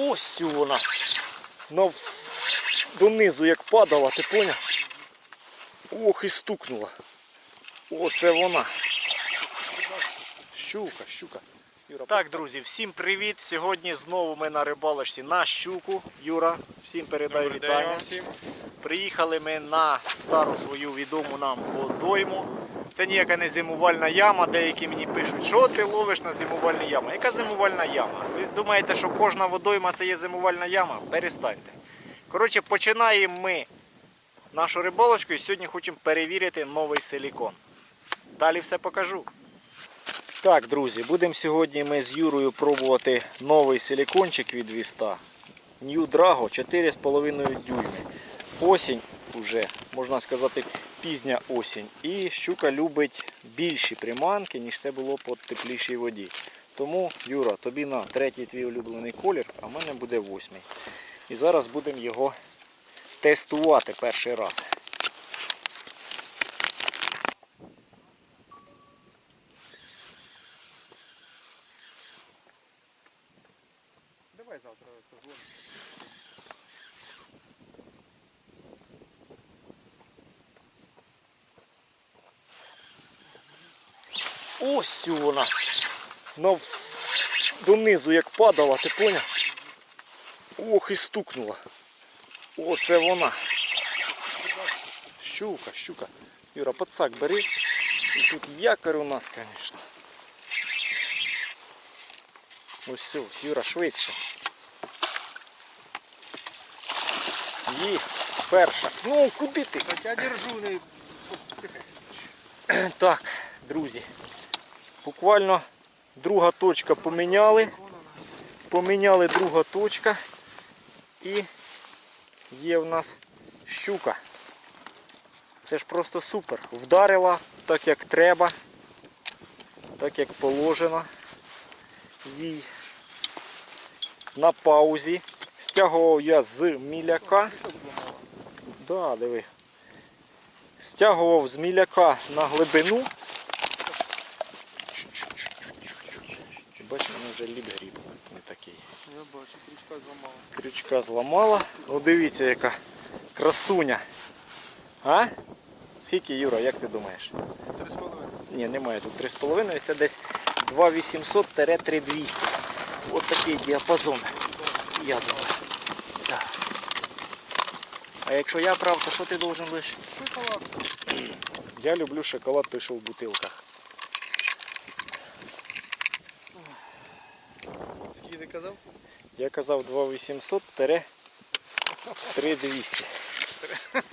Ось цю вона. На... Донизу як падала, ти поняв? Ох і стукнула. Оце вона. Щука, щука. Юра, так, друзі, всім привіт. Сьогодні знову ми на рибалочці на щуку. Юра, всім передаю вітання. Приїхали ми на стару свою відому нам водойму. Це ніяка не зимувальна яма. Деякі мені пишуть, що ти ловиш на зимувальну яму. Яка зимувальна яма? Ви думаєте, що кожна водойма це є зимувальна яма? Перестаньте. Коротше, починаємо ми нашу рибалочку і сьогодні хочемо перевірити новий силікон. Далі все покажу. Так, друзі, будемо сьогодні ми з Юрою пробувати новий силікончик від Віста. New Drago 4,5 дюйми. Осінь уже, можна сказати, пізня осінь. І щука любить більші приманки, ніж це було по теплішій воді. Тому, Юра, тобі на третій твій улюблений колір, а в мене буде восьмий. І зараз будемо його тестувати перший раз. Давай завтра позвоним. Ось цю вона. На... Донизу як падала, ти поняв? Ох і стукнула. Оце вона. Щука, щука. Юра, пацак бери. І тут якорь у нас, звісно. Ось все, Юра, швидше. Єсть, перша. Ну, куди ти? Я держу не. Так, друзі. Буквально друга точка поміняли. Поміняли друга точка. І є в нас щука. Це ж просто супер. Вдарила так як треба, так як положено. Їй на паузі. Стягував я з міляка. Да, диви. Стягував з міляка на глибину. Бачиш, мене вже ліп гріб не такий. Я бачу, крючка зламала. Крючка зламала. О, дивіться, яка красуня. А? Скільки, Юра, як ти думаєш? Три з половиною. Ні, немає тут 3,5, це десь 2800-3200. Ось такий діапазон. Я думаю. Так. А якщо я прав, то що ти должен лише? Шоколад. Я люблю шоколад, той, що в бутилках. Скільки ти казав? Я казав 2800-3200.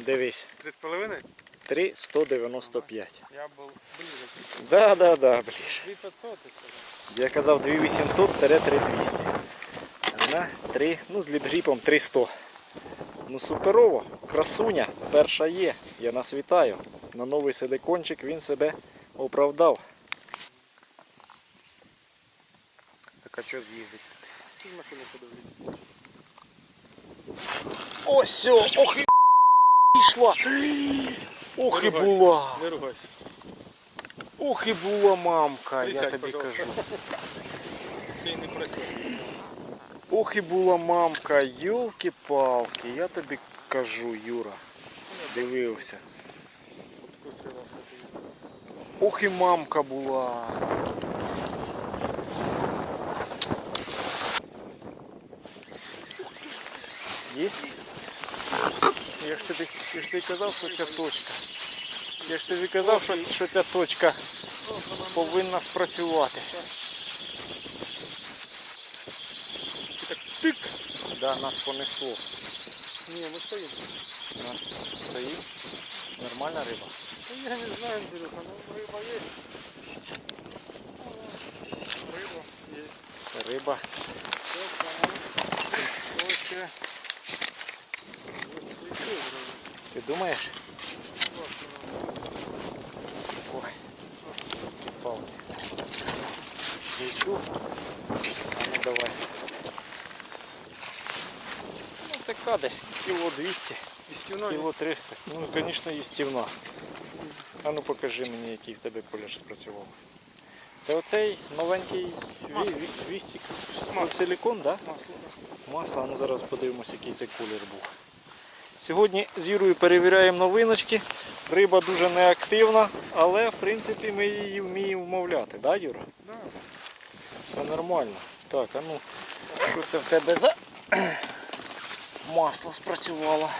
Дивись, Три з половиною? 3,195. Я був ближе. Да, да, да, ти сказав. Я казав 2800-3200. На 3, ну з ліпгріпом 300. Ну суперово, красуня, перша є. Я нас вітаю. На новий силикончик він себе оправдав. Так а що з'їздить? Ти з подивлюся. Ось все, ох і йшла. Ох і була. Не ругайся. Ох і була мамка, я тобі пожалуйста. кажу. Ти не просив. Ох і була мамка, йолки-палки, я тобі кажу, Юра. Дивився. Ох і мамка була. Є? Я ж тобі, я ж тобі казав, що ця точка. Я ж тобі казав, що, що ця точка повинна спрацювати. Так тик. Да, нас понесло. Ні, ми стоїмо. Нас стоїть. Нормальна риба. Я не знаю, Андрюха, ну риба є. Риба є. Риба. Ось Ти думаєш? Ой, палки. Кричу. А ну давай. Ну така десь кіло 200, Істівна кіло 300. Ну, звісно, їстівна. А ну покажи мені, який в тебе колір спрацював. Це оцей новенький ві- ві- вістик. Силікон, так? Да? Масло. Масло, ну зараз подивимося, який це колір був. Сьогодні з Юрою перевіряємо новиночки. Риба дуже неактивна, але в принципі ми її вміємо вмовляти, да, Юра? Да. Все нормально. Так, а ну, що це в тебе за масло спрацювало?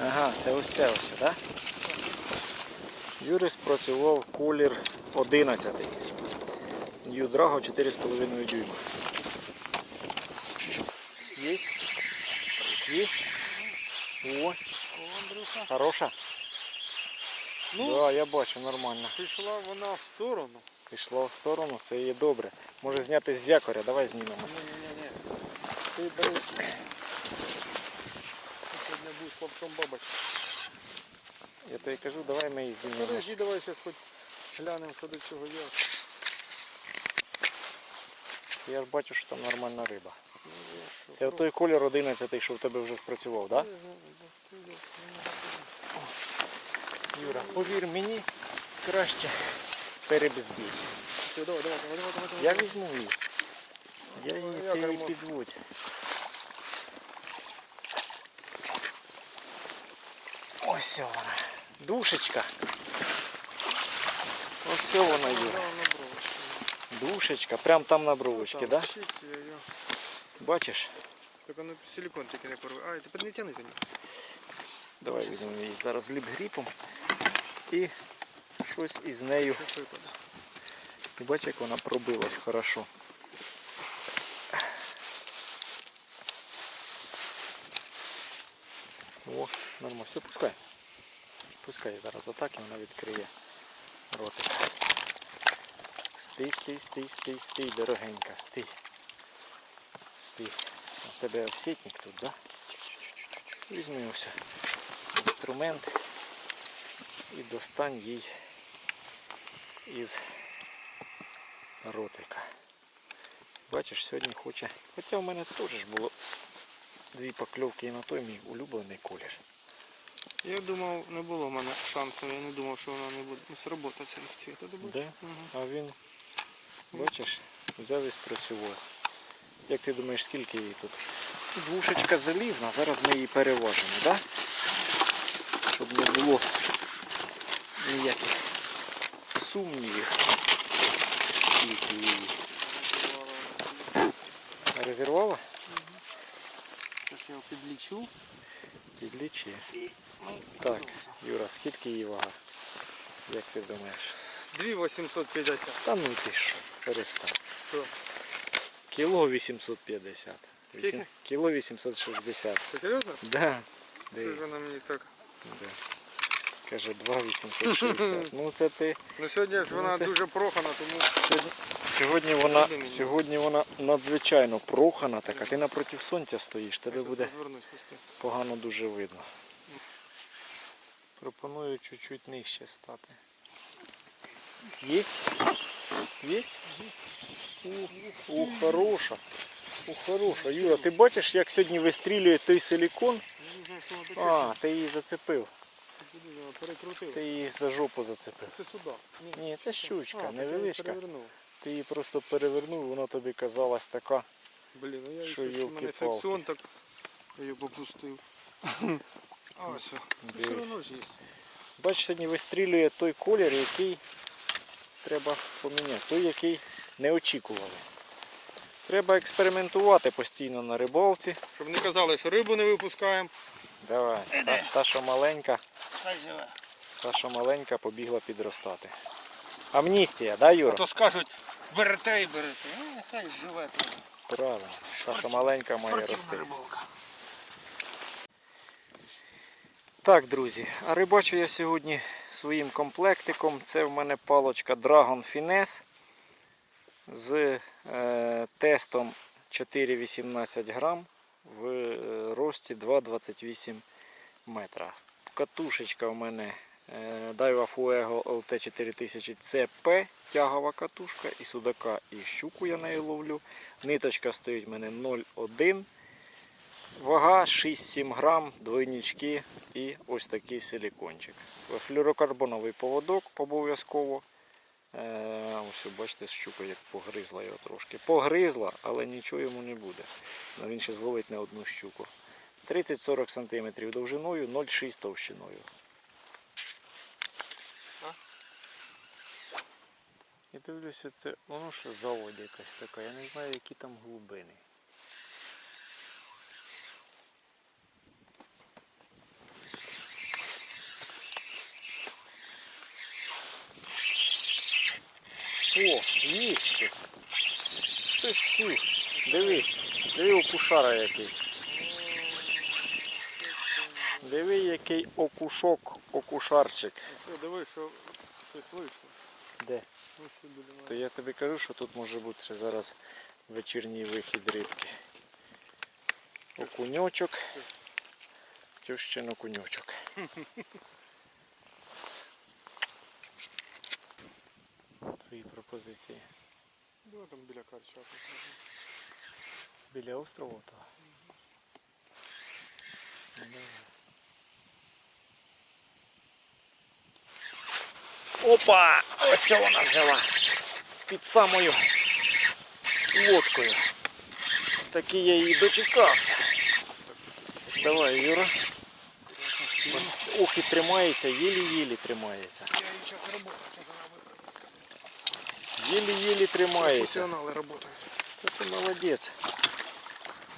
Ага, це ось це ось, так? Юрій спрацював колір 11. New Drago 4,5 дюйма. Є? О, О, Андрюха. хороша? Ну, Да, я бачу, нормально. пішла вона в сторону. Пішло в сторону, це є добре. Може зняти з якоря, давай знімемо. Ні-ні-ні. Ти бери. Ти Сьогодні будеш хлопцом бабочка. Я тобі кажу, давай ми її знімемо. Подожди, давай зараз хоч глянемо, що до чого є. Я ж бачу, що там нормальна риба. Ну, Це той колір 11, що в тебе вже спрацював, так? Юра, повір мені, краще давай. Я візьму її. Я її Ну, її підводь. Ось вона. Душечка. Ось вона, Юра. Душечка, прям там на бровочці, Там, да? Бачиш? Так воно силикон тільки не порве. Ай, ти не тяни за. Давай візьмемо її зараз ліп-гріпом і щось із нею. І бач, як вона пробилась хорошо. О, нормально. Все, пускай. Пускай зараз отак і вона відкриє ротик. Стій, стій, стій, стій, стій, дорогенька, стій. А в тебе овсетник тут, да? Візьми ось інструмент і достань їй із ротика. Бачиш, сьогодні хоче. Хоча в мене теж ж було дві покльовки і на той мій улюблений колір. Я думав, не було в мене шансів, я не думав, що вона не буде. Ну, сработа цих цвіта, ти? Да? Ага. А він, бачиш, взяв і спрацював. Як ти думаєш, скільки її тут? Двушечка залізна, зараз ми її переважимо, так? Да? Щоб не було ніяких сумнівів. Скільки її. Резервувала? Зараз я його підлічу. Підлічи. Так, Юра, скільки її вага? Як ти думаєш? 2850. Та ну ти що, перестань. Що? Кіло 850. Скільки? Кіло 860. Це серйозно? Да. Що ж вона мені так? да. Каже 2,860. Ну це ти. Ну сьогодні ж вона Ну, ти- дуже прохана, тому Сьогодні вона, сьогодні вона надзвичайно прохана така. Ти напроти сонця стоїш, тебе буде звернусь пусти. погано дуже видно. Пропоную чуть-чуть нижче стати. Є? Є? О, о, хороша. О, хороша. Юра, ти бачиш, як сьогодні вистрілює той силікон? Таке. А, ти її зацепив. Ти її за жопу зацепив. Це сюди. Ні. Це щучка, А, невеличка. Ти її просто перевернув, вона тобі казалась така. Блін, ну я Що, її ёлки-палки. фрикціон так я її попустив. А, все. Ну, все одно ж є. Бачиш, сьогодні вистрілює той колір, який треба поміняти, той, який не очікували. Треба експериментувати постійно на рибалці. Щоб не казали, що рибу не випускаємо. Давай, та, та що маленька, Хай живе. та що маленька побігла підростати. Амністія, да, А Юра? то скажуть, берете і берете. Ну, хай живе тут. Правильно. Та що маленька має рости. рибалка. Так, друзі, а рибачу я сьогодні своїм комплектиком. Це в мене палочка Dragon Finesse з е, тестом 4,18 грам в е, рості 2,28 метра. Катушечка в мене е, Daiwa Fuego LT4000 CP, тягова катушка, і судака, і щуку я нею ловлю. Ниточка стоїть в мене 0,1. Вага 6-7 грам, двойнички і ось такий силікончик. Флюрокарбоновий поводок обов'язково. Е, ось бачите, щука як погризла його трошки. Погризла, але нічого йому не буде. Ну, Він ще зловить не одну щуку. 30-40 см довжиною, 0,6 товщиною. І дивлюся, це воно ще заводь якась така. Я не знаю, які там глибини. О, є щось. Сів. Диви, диви окушара який. Диви, який окушок, окушарчик. Диви, що щось вийшло. Де? То я тобі кажу, що тут може бути зараз вечірній вихід рибки. Окуньочок. Тющин окуньочок. Твої пропозиції. Давай там біля карчака. Біля острову того. Ну. Опа! Ось вона взяла. Під самою лодкою. Таки я її дочекався. Давай, Юра. Ох, і тримається, єлі-єлі тримається. Я її зараз роботу, Єлі-єлі тримається. Професіонали працюють. Ти молодець.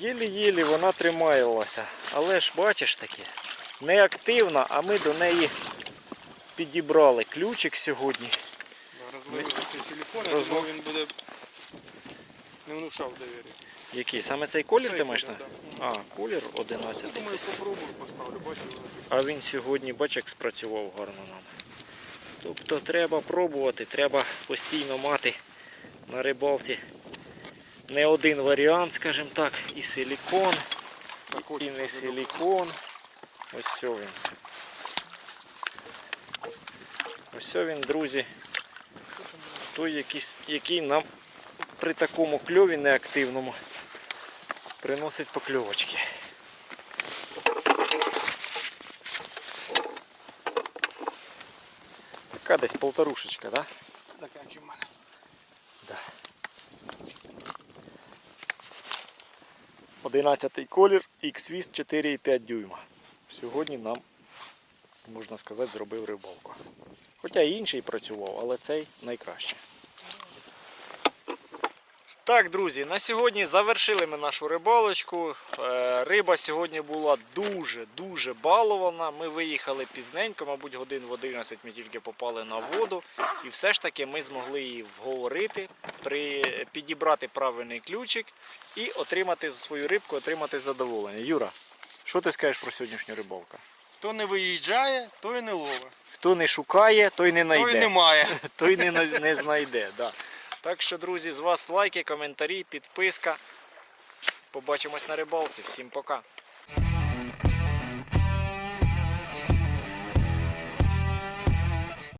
Єлі-єлі вона трималася. Але ж бачиш таке, не активна, а ми до неї підібрали ключик сьогодні. Розмовив телефон, я думав, він буде не внушав довір'я. Який? Саме цей колір Цей ти маєш? колір, на? А, колір 11. Я Думаю, попробую поставлю, бачу. А він сьогодні, бач, як спрацював гарно нам. Тобто треба пробувати, треба постійно мати на рибалці не один варіант, скажімо так, і силікон, і не силікон. Ось він. Ось він, друзі. Той, якийсь, який нам при такому кльові неактивному приносить покльовочки. Така десь полторушечка, да? Так, як і в мене. Да. 11 колір X-Wist 4,5 дюйма. Сьогодні нам, можна сказати, зробив рибалку. Хоча і інший працював, але цей найкраще. Так, друзі, на сьогодні завершили ми нашу рибалочку. Е, Риба сьогодні була дуже-дуже балована. Ми виїхали пізненько, мабуть, годин в 11 ми тільки попали на воду. І все ж таки ми змогли її вговорити, при... підібрати правильний ключик і отримати свою рибку, отримати задоволення. Юра, що ти скажеш про сьогоднішню рибалку? Хто не виїжджає, той не ловить. Хто не шукає, той не знайде. Той немає. той не, не знайде. Да. Так що, друзі, з вас лайки, коментарі, підписка. Побачимось на рибалці. Всім пока.